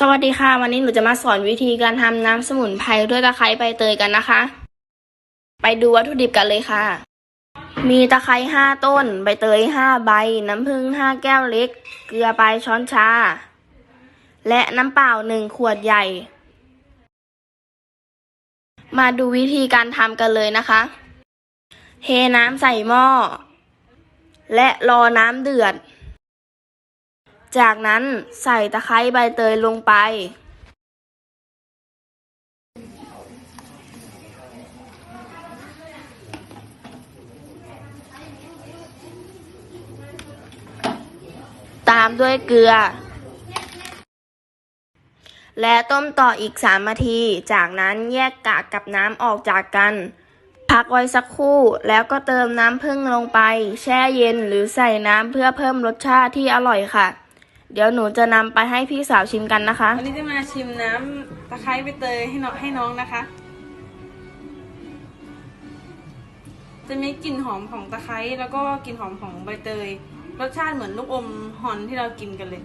สวัสดีค่ะ วันนี้หนูจะมาสอนวิธีการทำน้ำสมุนไพรด้วยตะไคร้ใบเตยกันนะคะ ไปดูวัตถุดิบกันเลยค่ะ มีตะไคร้ห้าต้น ใบเตยห้าใบ น้ำผึ้งห้าแก้วเล็ก เกลือปลายช้อนชา และน้ำเปล่าหนึ่งขวดใหญ่ มาดูวิธีการทำกันเลยนะคะ เทน้ำใส่หม้อ และรอน้ำเดือด จากนั้นใส่ตะไคร้ใบเตยลงไป ตามด้วยเกลือ และต้มต่ออีก 3 นาที จากนั้นแยกกากกับน้ำออกจากกัน พักไว้สักครู่แล้วก็เติมน้ำผึ้งลงไป แช่เย็นหรือใส่น้ำเพื่อเพิ่มรสชาติที่อร่อยค่ะ เดี๋ยวหนูจะนำไปให้พี่สาวชิมกันนะคะ วันนี้จะมาชิมน้ำตะไคร้ใบเตยให้น้องให้น้องนะคะ จะมีกลิ่นหอมของตะไคร้แล้วก็กลิ่นหอมของใบเตย รสชาติเหมือนลูกอมฮอนที่เรากินกันเลย